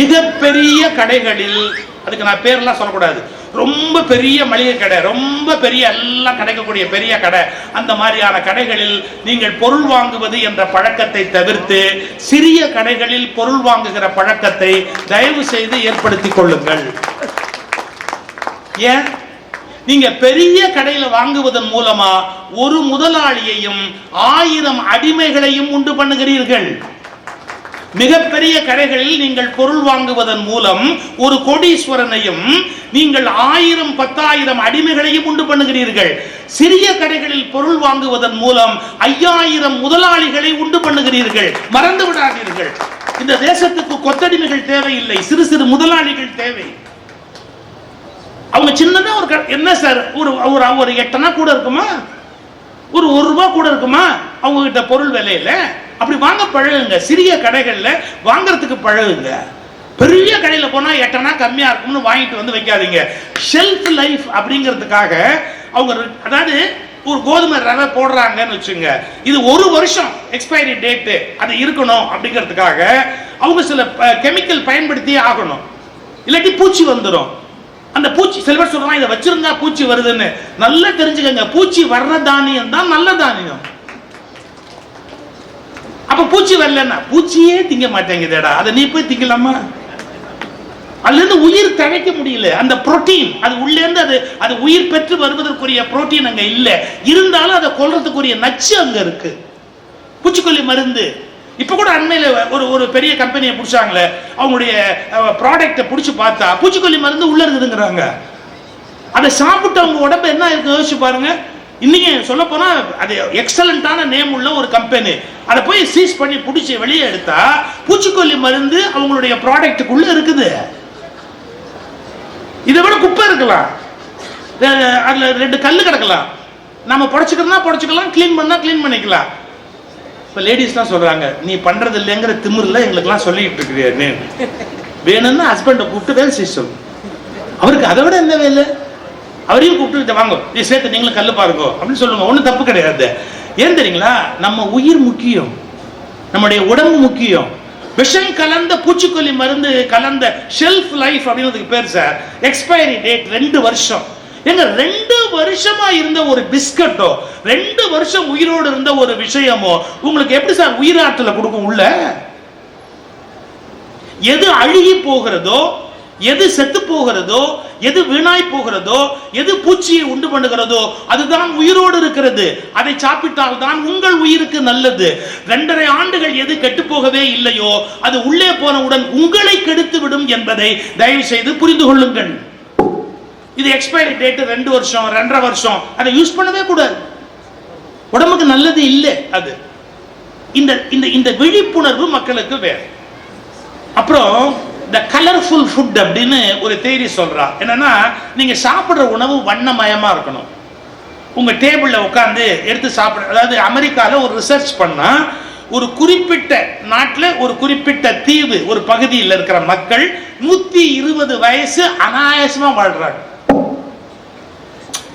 மிகப்பெரிய கடைகளில் அதுக்கு நான் பேர்லாம் சொல்லக்கூடாது. ரொம்ப பெரிய மளிகை கடை ரொம்ப பெரிய எல்லாம் கிடைக்கக்கூடிய பெரிய கடை. அந்த மாதிரியான கடைகளில் நீங்கள் பொருள் வாங்குவது என்ற பழக்கத்தை தவிர்த்து சிறிய கடைகளில் பொருள் வாங்குகிற பழக்கத்தை தயவு செய்து ஏற்படுத்திக் கொள்ளுங்கள். ஏன்? நீங்க பெரிய கடையில வாங்குவதன் மூலமா ஒரு முதலாளியையும் ஆயிரம் அடிமைகளையும் உண்டு பண்ணுகிறீர்கள். மிகப்பெரிய கடைகளில் நீங்கள் பொருள் வாங்குவதன் மூலம் ஒரு கோடீஸ்வரனையும் நீங்கள் ஆயிரம் பத்தாயிரம் அடிமைகளையும் உண்டு பண்ணுகிறீர்கள். சிறிய கடைகளில் பொருள் வாங்குவதன் மூலம் ஐயாயிரம் முதலாளிகளை உண்டு பண்ணுகிறீர்கள். மறந்து விடாதீர்கள். இந்த தேசத்துக்கு கொத்தடிமைகள் தேவையில்லை. சிறு சிறு முதலாளிகள் தேவை. அவங்க சின்னதா ஒரு க- என்ன சார்? ஒரு ஒரு ஒரு எட்டனா கூட இருக்குமா? ஒரு ஒரு ரூபா கூட இருக்குமா? அவங்க கிட்ட பொருள் விலையில? அப்படி வாங்க பழகுங்க. சிறிய கடைகளில் வாங்குறதுக்கு பழகுங்க. பெரிய கடையில் போனால் எட்டனா கம்மியாக இருக்கும்னு வாங்கிட்டு வந்து வைக்காதீங்க. ஷெல்ஃப் லைஃப் அப்படிங்கிறதுக்காக அவங்க அதாவது ஒரு கோதுமை ரவை போடுறாங்கன்னு வச்சுங்க. இது ஒரு வருஷம் எக்ஸ்பைரி டேட்டு அது இருக்கணும் அப்படிங்கிறதுக்காக அவங்க சில கெமிக்கல் பயன்படுத்தியே ஆகணும். இல்லாட்டி பூச்சி வந்துடும் அந்த பூச்சி சில பேர் சொல்றாங்க இதை வச்சிருந்தா பூச்சி வருதுன்னு. நல்லா தெரிஞ்சுக்கங்க. பூச்சி வர்ற தானியம் தான் நல்ல தானியம். அப்ப பூச்சி வரலன்னா பூச்சியே திங்க மாட்டேங்குதேடா. அதை நீ போய் திங்கலாமா? அதுல இருந்து உயிர் தழைக்க முடியல. அந்த புரோட்டீன் அது உள்ளே இருந்து அது அது உயிர் பெற்று வருவதற்குரிய புரோட்டீன் அங்க இல்ல. இருந்தாலும் அதை கொள்றதுக்குரிய நச்சு அங்க இருக்கு. பூச்சிக்கொல்லி மருந்து. இப்ப கூட அண்மையில ஒரு ஒரு பெரிய கம்பெனியை பிடிச்சாங்களே அவங்களுடைய ப்ராடக்ட்டை பிடிச்சி பார்த்தா பூச்சிக்கொல்லி மருந்து உள்ள இருக்குதுங்கிறாங்க அதை சாப்பிட்டு அவங்க உடம்பு என்ன இருக்கு யோசிச்சு பாருங்க. இன்னைக்கு சொல்ல போனா அது எக்ஸலண்டான நேம் உள்ள ஒரு கம்பெனி அதை போய் சீஸ் பண்ணி பிடிச்சி வெளியே எடுத்தா பூச்சிக்கொல்லி மருந்து அவங்களுடைய ப்ராடக்ட்டுக்குள்ள இருக்குது. இதை விட குப்பை இருக்கலாம். அதில் அதுல ரெண்டு கல்லு கிடக்கலாம். நம்ம புடச்சிக்கிறோம்னா புடச்சிக்கலாம் க்ளீன் பண்ணா க்ளீன் பண்ணிக்கலாம். இப்போ லேடிஸ்லாம் சொல்றாங்க நீ பண்றது இல்லைங்கிற திமிரில் எங்களுக்குலாம் சொல்லிட்டு இருக்கிறியா வேணும்னா ஹஸ்பண்டை கூப்பிட்டு வேலை செய்ய சொல்லு. அவருக்கு அதை விட என்ன வேலை? அவரையும் கூப்பிட்டு வாங்க. நீ சேர்த்து நீங்களும் கல்லு பாருங்க. அப்படின்னு சொல்லுங்க ஒன்றும் தப்பு கிடையாது. ஏன் தெரியுங்களா? நம்ம உயிர் முக்கியம். நம்முடைய உடம்பு முக்கியம். விஷம் கலந்த பூச்சிக்கொல்லி மருந்து கலந்த ஷெல்ஃப் லைஃப் அப்படின்றதுக்கு பேர் சார் எக்ஸ்பைரி டேட் ரெண்டு வருஷம். ஏங்க ரெண்டு வருஷமா இருந்த ஒரு பிஸ்கட்டோ ரெண்டு வருஷம் உயிரோடு இருந்த ஒரு விஷயமோ உங்களுக்கு எப்படி சார் உயிராற்றலை கொடுக்கும் உள்ள? எது அழுகி போகிறதோ எது செத்து போகிறதோ எது வீணாய் போகிறதோ எது பூச்சியை உண்டு பண்ணுகிறதோ அதுதான் உயிரோடு இருக்கிறது. அதை சாப்பிட்டால் தான் உங்கள் உயிருக்கு நல்லது. ரெண்டரை ஆண்டுகள் எது கெட்டு போகவே இல்லையோ அது உள்ளே போனவுடன் உங்களை கெடுத்து விடும் என்பதை தயவு செய்து புரிந்து கொள்ளுங்கள். இது எக்ஸ்பைரி டேட் ரெண்டு வருஷம் ரெண்டரை வருஷம். அதை யூஸ் பண்ணவே கூடாது. உடம்புக்கு நல்லது இல்லை அது. இந்த இந்த இந்த விழிப்புணர்வு மக்களுக்கு வேறு. அப்புறம் த கலர்ஃபுல் ஃபுட் அப்படின்னு ஒரு தேரி சொல்கிறா என்னென்னா நீங்கள் சாப்பிட்ற உணவு வண்ணமயமாக இருக்கணும். உங்கள் டேபிளில் உட்காந்து எடுத்து சாப்பிட அதாவது அமெரிக்காவில் ஒரு ரிசர்ச் பண்ணால் ஒரு குறிப்பிட்ட நாட்டில் ஒரு குறிப்பிட்ட தீவு ஒரு பகுதியில் இருக்கிற மக்கள் நூற்றி இருபது வயசு அனாயாசமா வாழ்கிறாங்க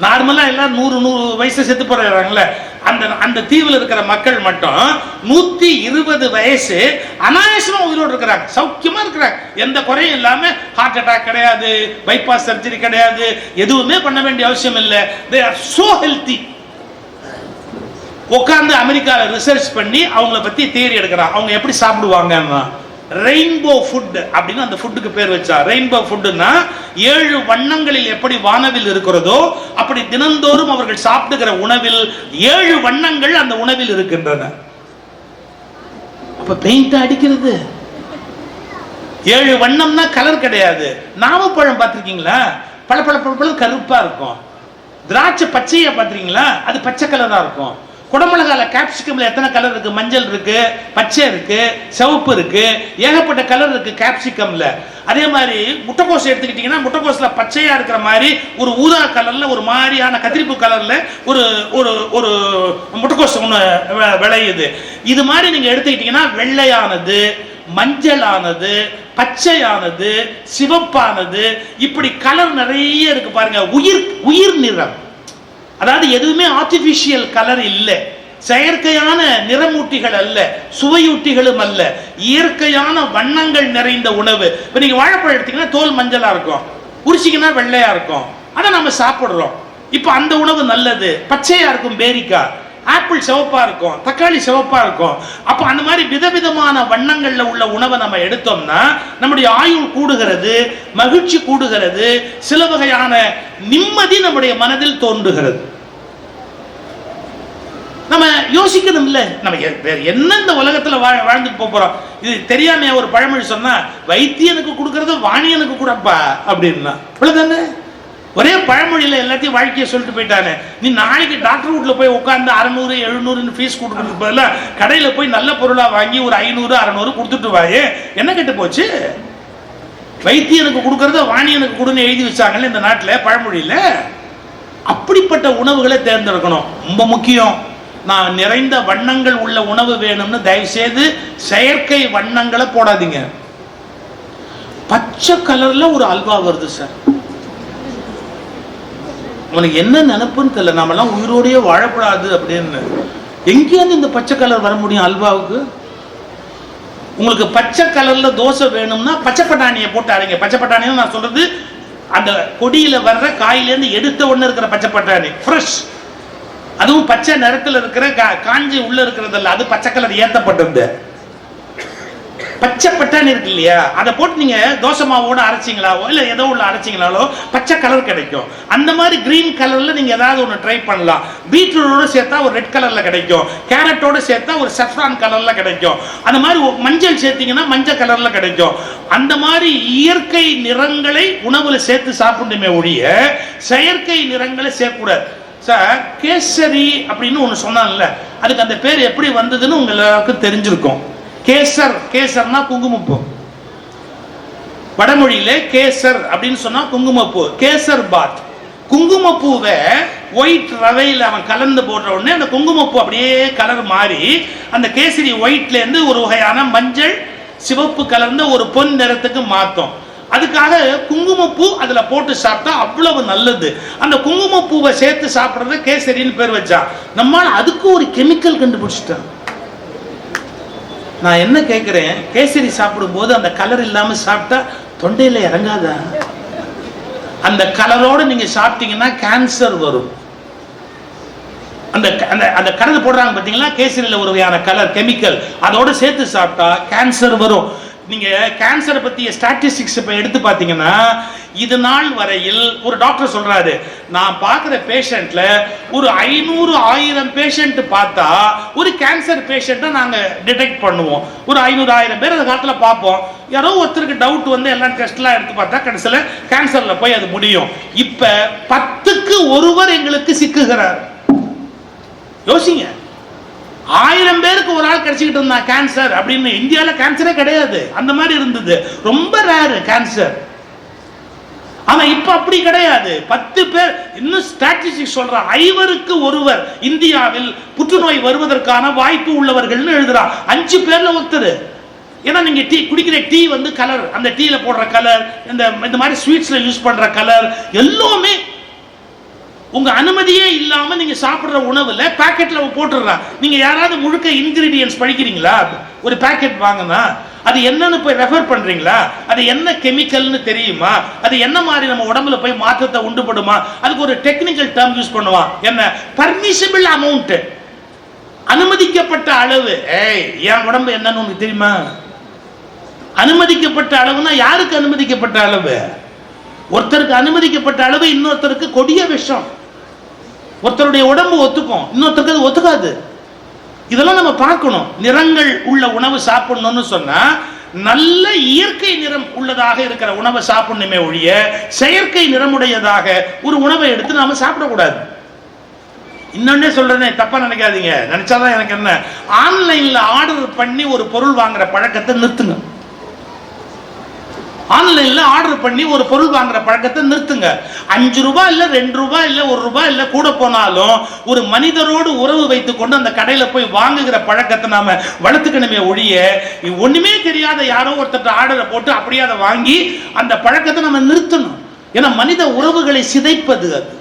நார்மலாக எல்லாம் நூறு நூறு வயசு செத்து போறாங்கல்ல. அந்த அந்த தீவில் இருக்கிற மக்கள் மட்டும் நூத்தி இருபது வயசு அனாயாசமா உயிரோடு இருக்கிறாங்க. சௌக்கியமா இருக்கிறாங்க. எந்த குறையும் இல்லாமல் ஹார்ட் அட்டாக் கிடையாது பைபாஸ் சர்ஜரி கிடையாது எதுவுமே பண்ண வேண்டிய அவசியம் இல்லை. தே ஆர் சோ ஹெல்த்தி உட்காந்து அமெரிக்காவில் ரிசர்ச் பண்ணி அவங்கள பற்றி தேடி எடுக்கிறான். அவங்க எப்படி சாப்பிடுவாங்கன்னா. ரெயின்போ ஃபுட் அப்படின்னு அந்த ஃபுட்டுக்கு பேர் வச்சா. ரெயின்போ ஃபுட்னா ஏழு வண்ணங்களில் எப்படி வானவில் இருக்கிறதோ அப்படி தினந்தோறும் அவர்கள் சாப்பிடுகிற உணவில் ஏழு வண்ணங்கள் அந்த உணவில் இருக்கின்றன. அப்ப பெயிண்ட் அடிக்கிறது. ஏழு வண்ணம்னா கலர் கிடையாது. நாமப்பழம் பார்த்துருக்கீங்களா? பல பல பல கருப்பா இருக்கும். திராட்சை பச்சையா பார்த்துருக்கீங்களா? அது பச்சை கலரா இருக்கும். குடமிளகால கேப்சிகம்ல எத்தனை கலர் இருக்கு? மஞ்சள் இருக்கு பச்சை இருக்கு சிவப்பு இருக்கு. ஏகப்பட்ட கலர் இருக்கு கேப்சிகம்ல அதே மாதிரி முட்டைக்கோஸ் எடுத்துக்கிட்டீங்கன்னா முட்டைக்கோஸ்ல பச்சையா இருக்கிற மாதிரி ஒரு ஊதா கலர்ல ஒரு மாதிரியான கத்திரிப்பு கலர்ல ஒரு ஒரு ஒரு முட்டைக்கோஸ் ஒன்று விளையுது. இது மாதிரி நீங்க எடுத்துக்கிட்டீங்கன்னா வெள்ளையானது மஞ்சளானது பச்சையானது சிவப்பானது. இப்படி கலர் நிறைய இருக்கு பாருங்க. உயிர் உயிர் நிறம். அதாவது எதுவுமே ஆர்டிபிஷியல் கலர் இல்லை. செயற்கையான நிறமூட்டிகள் அல்ல சுவையூட்டிகளும் அல்ல. இயற்கையான வண்ணங்கள் நிறைந்த உணவு. இப்ப நீங்க வாழைப்பழம் எடுத்தீங்கன்னா தோல் மஞ்சளா இருக்கும். உரிச்சிங்கன்னா வெள்ளையா இருக்கும். அதை நம்ம சாப்பிடுறோம். இப்போ அந்த உணவு நல்லது. பச்சையா இருக்கும் பேரிக்காய் ஆப்பிள் சிவப்பா இருக்கும். தக்காளி சிவப்பா இருக்கும். அப்போ அந்த மாதிரி விதவிதமான வண்ணங்கள்ல உள்ள உணவை நம்ம எடுத்தோம்னா நம்முடைய ஆயுள் கூடுகிறது மகிழ்ச்சி கூடுகிறது சில வகையான நிம்மதி நம்முடைய மனதில் தோன்றுகிறது. நம்ம யோசிக்கணும் இல்லை நம்ம வேற என்ன இந்த உலகத்தில் வாழ வாழ்ந்துட்டு போக போகிறோம் இது தெரியாமையா ஒரு பழமொழி சொன்னால் வைத்தியனுக்கு கொடுக்கறது வாணியனுக்கு கூடப்பா அப்படின்னா. இவ்வளோதானே ஒரே பழமொழியில் எல்லாத்தையும் வாழ்க்கையை சொல்லிட்டு போயிட்டானே. நீ நாளைக்கு டாக்டர் வீட்டில் போய் உட்காந்து அறநூறு எழுநூறுன்னு ஃபீஸ் கொடுக்கறதுக்கு பதிலாக கடையில் போய் நல்ல பொருளாக வாங்கி ஒரு ஐநூறு அறநூறு கொடுத்துட்டு வாயே என்ன கெட்டு போச்சு? வைத்தியனுக்கு கொடுக்கறத வாணியனுக்கு கொடுன்னு எழுதி வச்சாங்கல்ல இந்த நாட்டில் பழமொழியில்? அப்படிப்பட்ட உணவுகளை தேர்ந்தெடுக்கணும். ரொம்ப முக்கியம். நான் நிறைந்த வண்ணங்கள் உள்ள உணவு வேணும்னு தயவு செய்து செயற்கை வண்ணங்களை போடாதீங்க. பச்சை கலர்ல ஒரு அல்வா வருது சார் உனக்கு என்ன நினப்புன்னு தெரியல. நாமெல்லாம் உயிரோடையே வாழக்கூடாது அப்படின்னு. எங்கேயிருந்து இந்த பச்சை கலர் வர முடியும் அல்வாவுக்கு? உங்களுக்கு பச்சை கலர்ல தோசை வேணும்னா பச்சை பட்டாணியை போட்டு அரைங்க பச்சை பட்டாணின்னு நான் சொல்றது அந்த கொடியில வர்ற காயிலேருந்து எடுத்த உடனே இருக்கிற பச்சை பட்டாணி. ஃப்ரெஷ் அதுவும் பச்சை நிறத்தில் இருக்கிற கா- காஞ்சி உள்ள இருக்கிறதல்ல அது பச்சை கலர் ஏத்தப்பட்டது பச்சை பட்டாணி இருக்கு இல்லையா? அதை போட்டு நீங்க தோசை மாவோட அரைச்சிங்களாவோ இல்ல ஏதோ உள்ள அரைச்சிங்களாலோ பச்சை கலர் கிடைக்கும். அந்த மாதிரி கிரீன் கலர்ல நீங்க ஏதாவது ஒன்று ட்ரை பண்ணலாம். பீட்ரூட்டோட சேர்த்தா ஒரு ரெட் கலர்ல கிடைக்கும். கேரட்டோட சேர்த்தா ஒரு செஃப்ரான் கலர்ல கிடைக்கும். அந்த மாதிரி மஞ்சள் சேர்த்தீங்கன்னா மஞ்சள் கலர்ல கிடைக்கும். அந்த மாதிரி இயற்கை நிறங்களை உணவுல சேர்த்து சாப்பிடணுமே ஒழிய செயற்கை நிறங்களை சேர்க்கக்கூடாது. சார் கேசரி அப்படின்னு ஒன்று சொன்னாங்கல்ல அதுக்கு அந்த பேர் எப்படி வந்ததுன்னு உங்க எல்லாருக்கும் தெரிஞ்சிருக்கும். கேசர் கேசர்னா குங்குமப்பூ. வடமொழியில கேசர் அப்படின்னு சொன்னா குங்குமப்பூ. கேசர் பாத். குங்குமப்பூவை ஒயிட் ரவையில் அவன் கலந்து போடுற உடனே அந்த குங்குமப்பூ அப்படியே கலர் மாறி அந்த கேசரி ஒயிட்ல இருந்து ஒரு வகையான மஞ்சள் சிவப்பு கலர்ந்த ஒரு பொன் நிறத்துக்கு மாற்றும் அதுக்காக குங்குமப்பூ அதில் போட்டு சாப்பிட்டா அவ்வளவு நல்லது. அந்த குங்குமப்பூவை சேர்த்து சாப்பிட்றது கேசரின்னு பேர் வச்சா. நம்மால் அதுக்கு ஒரு கெமிக்கல் கண்டுபிடிச்சிட்டான். நான் என்ன கேட்குறேன் கேசரி சாப்பிடும்போது அந்த கலர் இல்லாமல் சாப்பிட்டா தொண்டையில இறங்காதா? அந்த கலரோட நீங்க சாப்பிட்டீங்கன்னா கேன்சர் வரும். அந்த அந்த அந்த கலர் போடுறாங்க பார்த்தீங்களா கேசரியில் ஒரு வகையான கலர் கெமிக்கல் அதோட சேர்த்து சாப்பிட்டா கேன்சர் வரும். நீங்க கேன்சரை பத்திய ஸ்டாட்டிஸ்டிக்ஸ் இப்ப எடுத்து பாத்தீங்கன்னா இது நாள் வரையில் ஒரு டாக்டர் சொல்றாரு நான் பார்க்குற பேஷண்ட்ல ஒரு ஐநூறு ஆயிரம் பேஷண்ட் பார்த்தா ஒரு கேன்சர் பேஷண்ட்டை நாங்க டிடெக்ட் பண்ணுவோம். ஒரு ஐநூறு ஆயிரம் பேர் அந்த காலத்துல பார்ப்போம். யாரோ ஒருத்தருக்கு டவுட் வந்து எல்லாம் டெஸ்ட்லாம் எடுத்து பார்த்தா கடைசியில் கேன்சர்ல போய் அது முடியும். இப்ப பத்துக்கு ஒருவர் எங்களுக்கு சிக்குகிறார். யோசிங்க. ஆயிரம் பேருக்கு ஒரு ஆள் கிடைச்சிக்கிட்டு இருந்தான் கேன்சர் அப்படின்னு இந்தியாவில் கேன்சரே கிடையாது. அந்த மாதிரி இருந்தது. ரொம்ப ரேரு கேன்சர் ஆனா இப்ப அப்படி கிடையாது. பத்து பேர் இன்னும் ஸ்டாட்டிஸ்டிக் சொல்றான் ஐவருக்கு ஒருவர் இந்தியாவில் புற்றுநோய் வருவதற்கான வாய்ப்பு உள்ளவர்கள்னு எழுதுறான் அஞ்சு பேர்ல ஒருத்தர். ஏன்னா நீங்க டீ குடிக்கிற டீ வந்து கலர் அந்த டீல போடுற கலர் இந்த இந்த மாதிரி ஸ்வீட்ஸ்ல யூஸ் பண்ற கலர் எல்லாமே உங்க அனுமதியே இல்லாம நீங்க சாப்பிடுற உணவுல பாக்கெட்ல போட்டுடுறான். நீங்க யாராவது முழுக்க இன்கிரீடியன்ஸ் படிக்கிறீங்களா? ஒரு பாக்கெட் வாங்கினா அது என்னன்னு போய் ரெஃபர் பண்றீங்களா? அது என்ன கெமிக்கல்னு தெரியுமா? அது என்ன மாதிரி நம்ம உடம்புல போய் மாற்றத்தை உண்டுபடுமா? அதுக்கு ஒரு டெக்னிக்கல் டேர்ம் யூஸ் பண்ணுவான். என்ன? பர்மிஷபிள் அமௌண்ட் அனுமதிக்கப்பட்ட அளவு. ஏய் என் உடம்பு என்னன்னு உனக்கு தெரியுமா? அனுமதிக்கப்பட்ட அளவுனா யாருக்கு அனுமதிக்கப்பட்ட அளவு? ஒருத்தருக்கு அனுமதிக்கப்பட்ட அளவு இன்னொருத்தருக்கு கொடிய விஷம். ஒருத்தருடைய உடம்பு ஒத்துக்கும் இன்னொருத்தருக்கு அது ஒத்துக்காது. இதெல்லாம் நம்ம பார்க்கணும். நிறங்கள் உள்ள உணவு சாப்பிடணும்னு சொன்னா நல்ல இயற்கை நிறம் உள்ளதாக இருக்கிற உணவை சாப்பிடணுமே ஒழிய செயற்கை நிறமுடையதாக ஒரு உணவை எடுத்து நாம சாப்பிடக்கூடாது. இன்னொன்னே சொல்றேனே தப்பா நினைக்காதீங்க. நினைச்சாதான் எனக்கு என்ன? ஆன்லைன்ல ஆர்டர் பண்ணி ஒரு பொருள் வாங்குற பழக்கத்தை நிறுத்துங்க. ஆன்லைனில் ஆர்டர் பண்ணி ஒரு பொருள் வாங்குற பழக்கத்தை நிறுத்துங்க. அஞ்சு ரூபாய் இல்லை ரெண்டு ரூபாய் இல்லை ஒரு ரூபாய் இல்லை கூட போனாலும் ஒரு மனிதரோடு உறவு வைத்து கொண்டு அந்த கடையில் போய் வாங்குகிற பழக்கத்தை நாம் வளர்த்துக்கணுமே ஒழிய ஒன்றுமே தெரியாத யாரோ ஒருத்தர் ஆர்டரை போட்டு அப்படியே அதை வாங்கி அந்த பழக்கத்தை நம்ம நிறுத்தணும். ஏன்னா மனித உறவுகளை சிதைப்பது அது.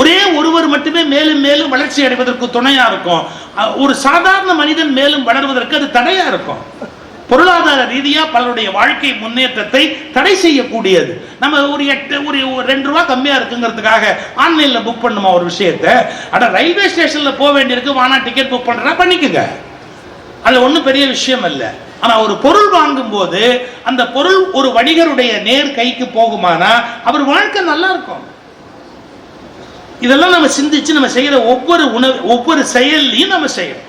ஒரே ஒருவர் மட்டுமே மேலும் மேலும் வளர்ச்சி அடைவதற்கு துணையாக இருக்கும். ஒரு சாதாரண மனிதன் மேலும் வளர்வதற்கு அது தடையாக இருக்கும். பொருளாதார ரீதியா பலருடைய வாழ்க்கை முன்னேற்றத்தை தடை செய்யக்கூடியது. நம்ம ஒரு எட்டு ஒரு ரெண்டு ரூபா கம்மியா இருக்குங்கிறதுக்காக ஆன்லைன்ல புக் பண்ணுமா ஒரு விஷயத்தை? அட ரயில்வே ஸ்டேஷன்ல போக வேண்டியிருக்கு வானா டிக்கெட் புக் பண்றா பண்ணிக்கங்க. அது ஒன்றும் பெரிய விஷயம் இல்லை. ஆனால் ஒரு பொருள் வாங்கும் போது அந்த பொருள் ஒரு வணிகருடைய நேர் கைக்கு போகுமானா அவர் வாழ்க்கை நல்லா இருக்கும். இதெல்லாம் நம்ம சிந்திச்சு நம்ம செய்யற ஒவ்வொரு உணவு ஒவ்வொரு செயல்லையும் நம்ம செய்யணும்